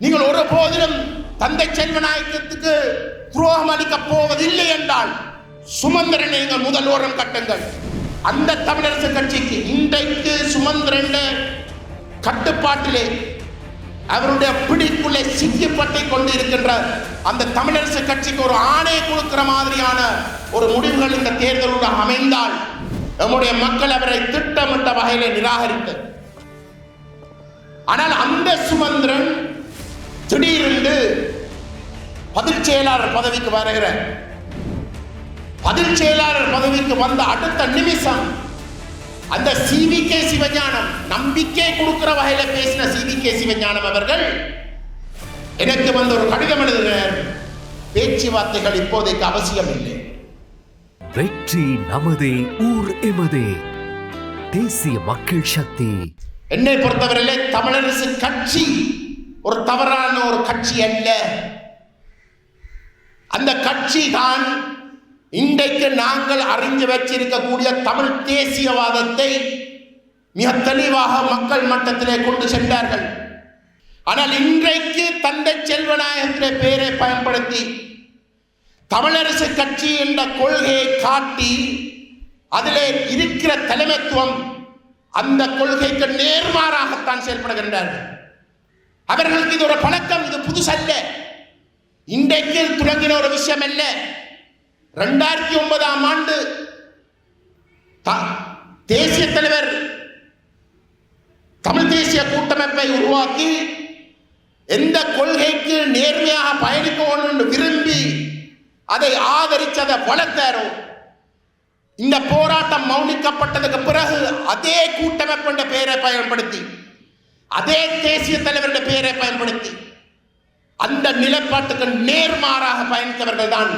நீங்கள் ஒரு போதிலும் தந்தை செல்வநாயகத்துக்கு துரோகம் அளிக்கப் போவதில்லை என்றால் சுமந்திரனை நீங்கள் முதல் ஓரம் கட்டுங்கள். அந்த தமிழரசு கட்சிக்கு இன்றைக்கு சுமந்திரன் கட்டுப்பாட்டிலே அவருடைய பிடிக்குள்ளே சிக்கிப்பட்டு கொண்டு இருக்கின்ற அந்த தமிழரசு கட்சிக்கு ஒரு ஆணை கொடுக்கிற மாதிரியான ஒரு முடிவுகள் இந்த தேர்தலோடு அமைந்தால் நம்முடைய மக்கள் அவரை திட்டமிட்ட வகையில் நிராகரித்து ஆனால் அந்த சுமந்திரன் திடீரென்று பதில் செயலாளர் பதவிக்கு வருகிறார். பதில் செயலாளர் பதவிக்கு வந்த அடுத்த நிமிஷம் அந்த சிவிகே சிவஞானம் நம்பிக்கை கொடுக்கிற வகையில பேசின சிவிகே சிவஞானம் அவர்கள் எனக்கு வந்து ஒரு கடிதம் எழுதுகிறார். பேச்சுவார்த்தைகள் இப்போதைக்கு அவசியம் இல்லை. வெற்றி நமதே ஊர் எமதே. தேசிய மக்கள் சக்தி. என்னை பொறுத்தவரையிலே தமிழரசு கட்சி ஒரு தவறான ஒரு கட்சி அல்ல. அந்த கட்சி தான் இன்றைக்கு நாங்கள் அறிஞ்சு வச்சிருக்கக்கூடிய தமிழ் தேசியவாதத்தை மிக தெளிவாக மக்கள் மட்டத்திலே கொண்டு சென்றார்கள். ஆனால் இன்றைக்கு தந்தை செல்வநாயகத்திலே பெயரை பயன்படுத்தி தமிழரசு கட்சி என்ற கொள்கையை காட்டி அதிலே இருக்கிற தலைமைத்துவம் அந்த கொள்கைக்கு நேர்மாறாகத்தான் செயல்படுகின்றார்கள். அவர்களுக்கு இது ஒரு பழக்கம் இது புதுசல்ல. இன்றைக்கு தொடங்கின ஒரு விஷயம் அல்ல ரெண்டாயிரத்தி ஒன்பதாம் ஆண்டு த- தேசிய தலைவர் தமிழ் தேசிய கூட்டமைப்பை உருவாக்கி எந்த கொள்கைக்கு நேர்மையாக பயணிக்க என்று விரும்பி அதை ஆதரித்து அதை வளர்த்தாரோ இந்த போராட்டம் மௌனிக்கப்பட்டதுக்கு பிறகு அதே கூட்டமைப்பு என்ற பெயரை பயன்படுத்தி அதே தேசிய தலைவருடைய பெயரை பயன்படுத்தி அந்த நிலைப்பாட்டுக்கு நேர்மாறாக பயணித்தவர்கள் தான்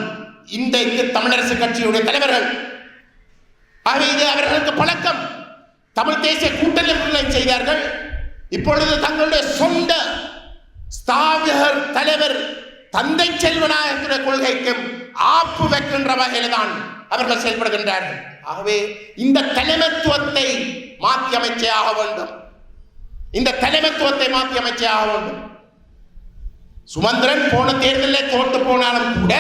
இந்த தமிழரசு கட்சியுடைய தலைவர்கள். ஆகவே இது அவர்களுக்கு பழக்கம். தமிழ் தேசிய கூட்டணி செய்தார்கள்? இப்பொழுது தங்களுடைய சொந்த ஸ்தாபகர் தலைவர் தந்தை செல்வநாயகத்துடைய கொள்கைக்கும் ஆப்பு வைக்கின்ற வகையில் தான் அவர்கள் செயல்படுகின்றார்கள். ஆகவே இந்த தலைமைத்துவத்தை மாற்றி அமைச்சையாக வேண்டும். இந்த தலைமைத்துவத்தை மாற்றி அமைச்சே ஆக வேண்டும். சுமந்திரன் போன தேர்தலில் தோற்று போனாலும் கூட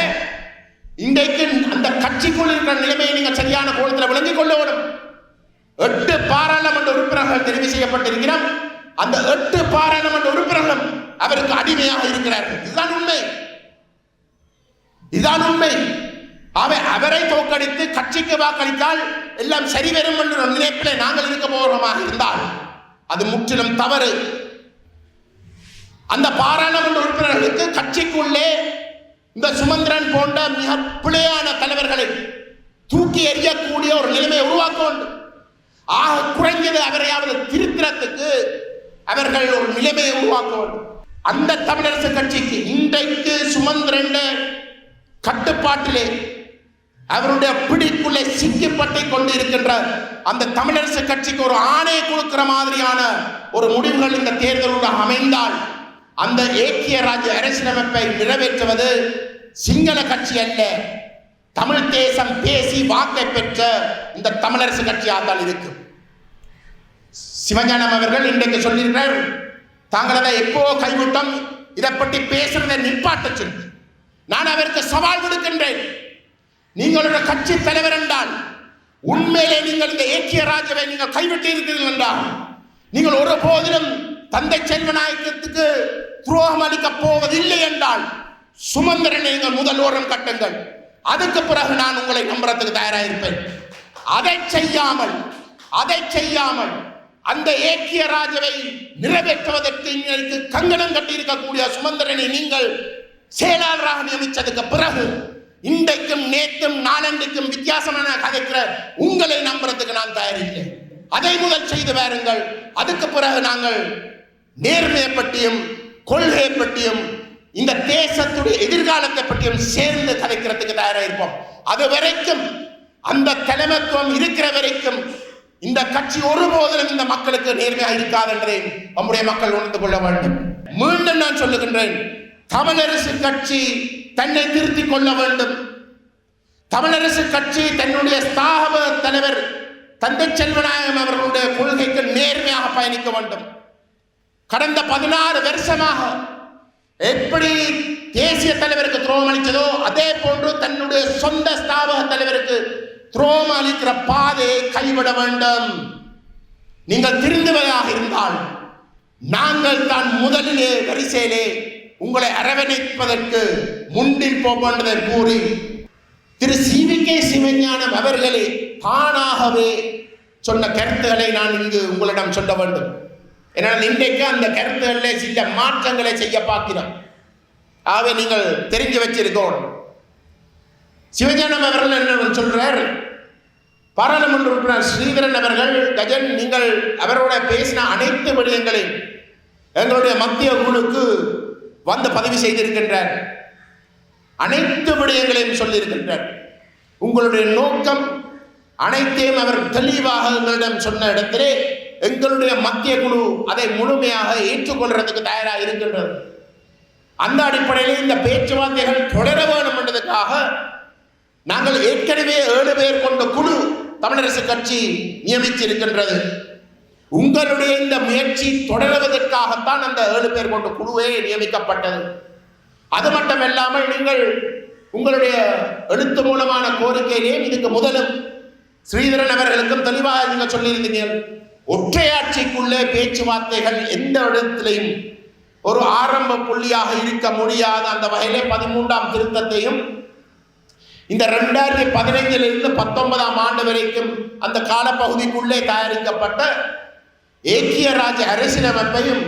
இன்றைக்கு அந்த கட்சிக்குள் இருக்கிற நிலைமையை நீங்கள் சரியான கோலத்தில் விளங்கிக் கொள்ள வேண்டும். எட்டு பாராளுமன்ற உறுப்பினர்கள் தெரிவு செய்யப்பட்டிருக்கிறோம். அந்த எட்டு பாராளுமன்ற உறுப்பினர்களும் அவருக்கு அடிமையாக இருக்கிறார்கள். இதுதான் உண்மை. இதுதான் உண்மை. அவை அவரை தோற்கடித்து கட்சிக்கு வாக்களித்தால் எல்லாம் சரி வரும் என்ற நினைப்பிலே நாங்கள் இருக்க போகிறோமாக இருந்தால் அது முற்றிலும் தவறு. அந்த பாராளுமன்ற உறுப்பினர்களுக்கு கட்சிக்குள்ளே இந்த சுமந்திரன் போன்ற மிக பிழையான தலைவர்களை தூக்கி எறியக்கூடிய ஒரு நிலைமையை உருவாக்க வேண்டும். ஆக குறைஞ்சது அவரையாவது திருத்தறதுக்கு அவர்கள் ஒரு நிலைமையை உருவாக்க வேண்டும். அந்த தமிழரசு கட்சிக்கு இன்றைக்கு சுமந்திரன் கட்டுப்பாட்டிலே அவருடைய பிடிக்குள்ளே சிக்கிப்பட்டு கொண்டு இருக்கின்ற அந்த தமிழரசு கட்சிக்கு ஒரு ஆணை கொடுக்கிற மாதிரியான ஒரு முடிவுகள் இந்த தேர்தலுடன் அமைந்தால் அந்த ஏக்கிய ராஜ்ய அரசியலமைப்பை நிறைவேற்றுவது சிங்கள கட்சி அல்ல. தமிழ் தேசம் பேசி வாக்கை பெற்ற இந்த தமிழரசு கட்சியாக தான் இருக்கும். சிவஞானம் அவர்கள் இன்றைக்கு சொல்லியிருக்கிறார் தாங்கள் அதை எப்போ கைவிட்டோம் இதை பற்றி பேசுறதை நிப்பாட்ட சொல்லி. நான் அவருக்கு சவால் விடுக்கின்றேன். நீங்களோட கட்சி தலைவர் என்றால் உண்மையிலே நீங்கள் இந்த ஏக்கிய ராஜாவை நீங்கள் கைவிட்டு இருக்கிறீர்கள் என்றால் நீங்கள் ஒரு போதிலும் தந்தை செல்வநாயகத்துக்கு துரோகம் அளிக்கப் போவதில்லை என்றால் சுமந்திரனை நீங்கள் முதல் ஓரம் கட்டுங்கள். அதுக்கு பிறகு நான் உங்களை நம்புறதுக்கு தயாராக இருப்பேன் அதை செய்யாமல் அதை செய்யாமல் அந்த ஏக்கிய ராஜவை நிறைவேற்றுவதற்கு எங்களுக்கு கங்கணம் கட்டியிருக்கக்கூடிய சுமந்திரனை நீங்கள் செயலாளராக நியமித்ததுக்கு பிறகு இன்றைக்கும் நேற்றும் நாளன்றைக்கும் வித்தியாசமான கதைக்கிற உங்களை நம்புறதுக்கு நான் தயாரில்லை அதை முதல் செய்து வாருங்கள். அதுக்கு பிறகு நாங்கள் நேர்மையை பற்றியும் கொள்கையை பற்றியும் இந்த தேசத்துடைய எதிர்காலத்தை பற்றியும் சேர்ந்து கதைக்கிறதுக்கு தயாராக இருப்போம் அது வரைக்கும் அந்த தலைமைத்துவம் இருக்கிற வரைக்கும் இந்த கட்சி ஒருபோதிலும் இந்த மக்களுக்கு நேர்மையாக இருக்காது என்றே நம்முடைய மக்கள் உணர்ந்து கொள்ள வேண்டும். மீண்டும் நான் சொல்லுகின்றேன் தமிழரசு கட்சி தன்னை திருத்திக் கொள்ள வேண்டும். தமிழரசு கட்சி தன்னுடைய ஸ்தாப தலைவர் தந்தை செல்வநாயகம் அவர்களுடைய கொள்கைக்கு நேர்மையாக பயணிக்க வேண்டும். கடந்த பதினாறு வருஷமாக எப்படி தேசிய தலைவருக்கு துரோகம் அளித்ததோ அதே போன்று தன்னுடைய சொந்த ஸ்தாபக தலைவருக்கு துரோகம் அளிக்கிற பாதையை கைவிட வேண்டும். நீங்கள் திருந்துவதாக இருந்தால் நாங்கள் தான் முதலிலே வரிசையிலே உங்களை அரவணைப்பதற்கு முன்பில் போகின்றதை கூறி திரு சிவிகே சிவஞானம் அவர்களே தானாகவே சொன்ன கருத்துக்களை நான் இங்கு உங்களிடம் சொல்ல வேண்டும். ஏன்னால் இன்றைக்கு அந்த கருத்துக்களில் சில மாற்றங்களை செய்ய பார்க்கிறோம். ஆகவே நீங்கள் தெரிஞ்சு வச்சிருக்கணும் சிவஞானம் அவர்கள் என்ன சொல்றார்? பாராளுமன்ற உறுப்பினர் ஸ்ரீதரன் அவர்கள் கஜன் நீங்கள் அவரோட பேசின அனைத்து விடயங்களையும் எங்களுடைய மத்திய குழுக்கு வந்து பதிவு செய்திருக்கின்றார். அனைத்து விடயங்களையும் சொல்லியிருக்கின்றார். உங்களுடைய நோக்கம் அனைத்தையும் அவர் தெளிவாக எங்களிடம் சொன்ன இடத்திலே எங்களுடைய மத்திய குழு அதை முழுமையாக ஏற்றுக்கொள்றதுக்கு தயாராக இருக்கின்றது. அந்த அடிப்படையில் இந்த பேச்சுவார்த்தைகள் தொடர வேண்டும் என்பதற்காக நாங்கள் ஏற்கனவே ஏழு பேர் கொண்ட குழு தமிழரசு கட்சி நியமித்திருக்கின்றது. உங்களுடைய இந்த முயற்சி தொடருவதற்காகத்தான் அந்த ஏழு பேர் கொண்ட குழுவே நியமிக்கப்பட்டது. அது மட்டுமல்லாமல் நீங்கள் உங்களுடைய எழுத்து மூலமான கோரிக்கையிலே இதுக்கு முதலும் ஸ்ரீதரன் அவர்களுக்கும் தெளிவாக நீங்கள் சொல்லியிருந்தீங்க. ஒற்றையாட்சிக்குள்ளே பேச்சுவார்த்தைகள் எந்த இடத்திலையும் ஒரு ஆரம்ப புள்ளியாக இருக்க முடியாத அந்த வகையிலே பதிமூன்றாம் திருத்தத்தையும் இந்த ரெண்டாயிரத்தி பதினைஞ்சிலிருந்து பத்தொன்பதாம் ஆண்டு வரைக்கும் அந்த காலப்பகுதிக்குள்ளே தயாரிக்கப்பட்ட ஏக்கிய ராஜ்ய அரசியலமைப்பையும்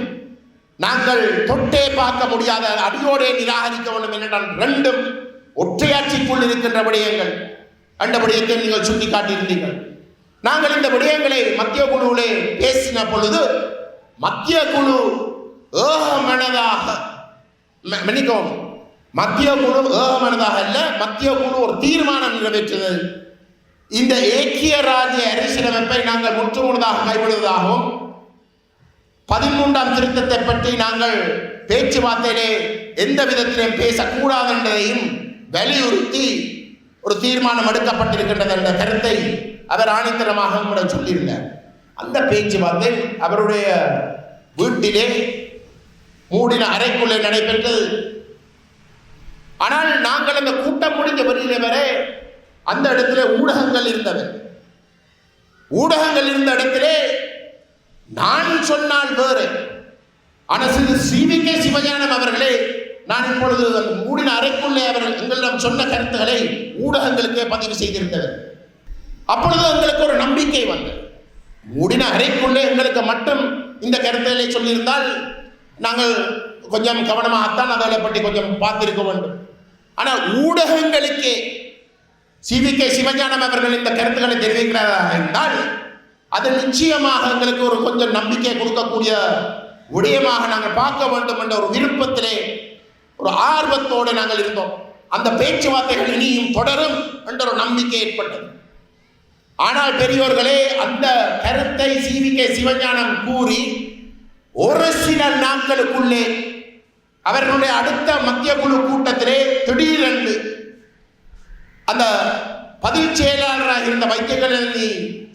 நாங்கள் தொட்டே பார்க்க முடியாத அடியோடே நிராகரிக்க வேண்டும் என்றால் ரெண்டும் ஒற்றையாட்சிக்குள் இருக்கின்ற விடயங்கள். அந்த விடயத்தை நீங்கள் சுட்டி காட்டியிருந்தீர்கள் நாங்கள் இந்த விடயங்களை மத்திய குழுவிலே பேசின பொழுது மத்திய குழு ஏகமனதாக ம- மன்னிக்கவும் மத்திய குழு ஏகமனதாக அல்ல மத்திய குழு ஒரு தீர்மானம் நிறைவேற்றியது. இந்த ஏக்கிய ராஜ்ய அரசியலமைப்பை நாங்கள் முற்றுமுழுதாக கைவிடுவதாகவும் பதிமூன்றாம் திருத்தத்தை பற்றி நாங்கள் பேச்சுவார்த்தையிலே எந்த விதத்திலும் பேசக்கூடாது என்பதையும் வலியுறுத்தி ஒரு தீர்மானம் எடுக்கப்பட்டிருக்கின்றது என்ற கருத்தை அவர் ஆணித்தரமாக கூட சொல்லியிருந்தார். அந்த பேச்சுவார்த்தை அவருடைய வீட்டிலே மூடின அறைக்குள்ளே நடைபெற்றது. ஆனால் நாங்கள் அந்த கூட்டம் முடிந்த வரையிலே வரை அந்த இடத்துல ஊடகங்கள் இருந்தவை. ஊடகங்கள் இருந்த இடத்திலே சொன்னால் வேறு. ஆனால் சிறு சிவிகே சிவஞானம் அவர்களே நான் இப்பொழுது அந்த மூடின அறைக்குள்ளே அவர்கள் எங்களிடம் சொன்ன கருத்துக்களை ஊடகங்களுக்கே பதிவு செய்திருந்தவர் அப்பொழுது எங்களுக்கு ஒரு நம்பிக்கை வந்தது. மூடின அறைக்குள்ளே எங்களுக்கு மட்டும் இந்த கருத்துக்களை சொல்லியிருந்தால் நாங்கள் கொஞ்சம் கவனமாகத்தான் அதை பற்றி கொஞ்சம் பார்த்திருக்க வேண்டும். ஆனால் ஊடகங்களுக்கே சிவிகே சிவஞானம் அவர்கள் இந்த கருத்துக்களை தெரிவிக்கிறாரா என்றால் அது நிச்சயமாக எங்களுக்கு ஒரு கொஞ்சம் நம்பிக்கை கொடுக்கக்கூடிய விடயமாக நாங்கள் பார்க்க வேண்டும் என்ற ஒரு விருப்பத்திலே ஒரு ஆர்வத்தோடு நாங்கள் இருந்தோம். அந்த பேச்சுவார்த்தைகள் இனியும் தொடரும் என்ற ஒரு நம்பிக்கை ஏற்பட்டது. ஆனால் பெரியோர்களே அந்த கருத்தை சிவிகே சிவஞானம் கூறி ஒரு சில நாட்களுக்குள்ளே அவர்களுடைய அடுத்த மத்திய குழு கூட்டத்திலே திடீரென்று அந்த பதில் செயலாளராக இருந்த வைத்தியகலி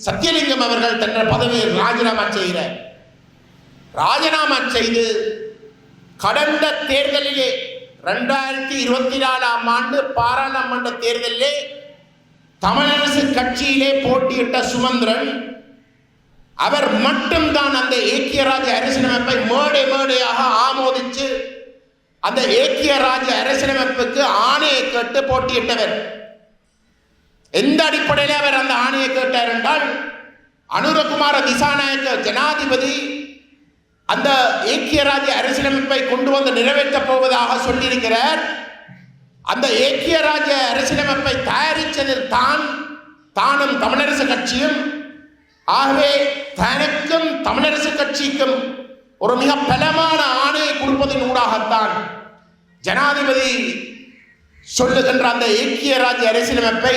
சத்தியலிங்கம் அவர்கள் தன்னுடைய பதவியை ராஜினாமா செய்கிறார் ராஜினாமா செய்து கடந்த தேர்தலிலே ரெண்டாயிரத்தி இருபத்தி நாலாம் ஆண்டு பாராளுமன்ற தேர்தலிலே தமிழரசு கட்சியிலே போட்டியிட்ட சுமந்திரன் அவர் மட்டும்தான் அந்த ஏக்கியராஜ அரசியலமைப்பை மேடை மேடையாக ஆமோதித்து அந்த ஏக்கியராஜ அரசியலமைப்புக்கு ஆணையை கேட்டு போட்டியிட்டவர். எந்த அடிப்படையில் அவர் அந்த ஆணையை கேட்டார் என்றால் அனுரகுமார திசாநாயக்க ஜனாதிபதி அந்த ஏக்கிய ராஜ்ய அரசியலமைப்பை கொண்டு வந்து நிறைவேற்றப் போவதாக சொல்லியிருக்கிறார். அந்த ஏக்கிய ராஜ்ய அரசியலமைப்பை தயாரித்ததில் தான் தானும் தமிழரசு கட்சியும் ஆகவே தனக்கும் தமிழரசு கட்சிக்கும் ஒரு மிக பலமான ஆணையை கொடுப்பதன் ஊடாகத்தான் ஜனாதிபதி சொல்லுகின்ற அந்த ஏக்கிய ராஜ்ய அரசியலமைப்பை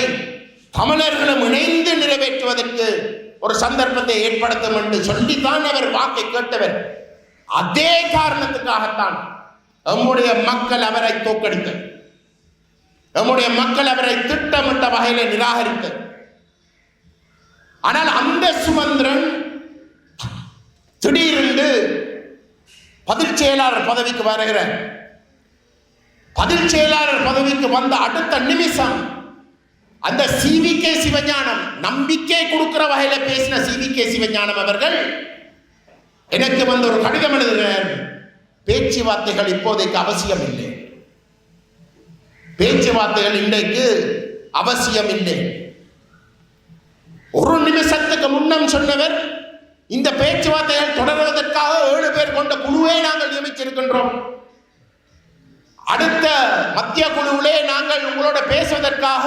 தமிழர்களும் இணைந்து நிறைவேற்றுவதற்கு ஒரு சந்தர்ப்பத்தை ஏற்படுத்தும் என்று சொல்லித்தான் அவர் வாக்கை கேட்டவர். அதே காரணத்துக்காகத்தான் நம்முடைய மக்கள் அவரை தோக்கடித்தது நம்முடைய மக்கள் அவரை திட்டமிட்ட வகையில நிராகரித்தது. ஆனால் அந்த சுமந்திரன் திடீரென்று பதில் செயலாளர் பதவிக்கு வருகிறார். பதில் செயலாளர் பதவிக்கு வந்த அடுத்த நிமிஷம் அந்த சிவிகே சிவஞானம் நம்பிக்கை கொடுக்கிற வகையில பேசின சிவிகே சிவஞானம் அவர்கள் எனக்கு வந்த ஒரு கடிதம் எழுதுகிறார் பேச்சுவார்த்தைகள் இப்போதைக்கு அவசியம் இல்லை. பேச்சுவார்த்தைகள் இன்றைக்கு அவசியம் இல்லை. ஒரு நிமிஷத்துக்கு முன்னம் சொன்னவர் இந்த பேச்சுவார்த்தைகள் தொடர்வதற்காக ஏழு பேர் கொண்ட குழுவை நாங்கள் நியமிச்சிருக்கின்றோம் அடுத்த மத்திய குழுவிலே நாங்கள் உங்களோட பேசுவதற்காக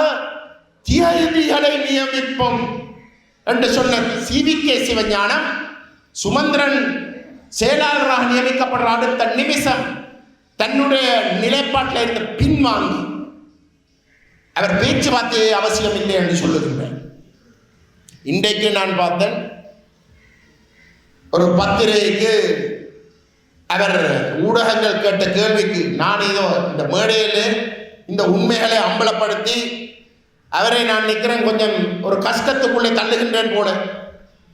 தியாகிகளை நியமிப்போம் என்று சொன்ன சிவிகே சிவஞானம் சுமந்திரன் செயலாளராக நியமிக்கப்படுற அடுத்த நிமிஷம் தன்னுடைய நிலைப்பாட்டில் இருந்து பின்வாங்கி அவர் பேச்சுவார்த்தையை அவசியம் இல்லை என்று சொல்லுகின்றார். இன்றைக்கு நான் பார்த்தேன் ஒரு பத்திரிகைக்கு அவர் ஊடகங்கள் கேட்ட கேள்விக்கு நான் ஏதோ இந்த மேடையில் இந்த உண்மைகளை அம்பலப்படுத்தி அவரை நான் நிற்கிறேன் கொஞ்சம் ஒரு கஷ்டத்துக்குள்ளே தள்ளுகின்றேன் போல.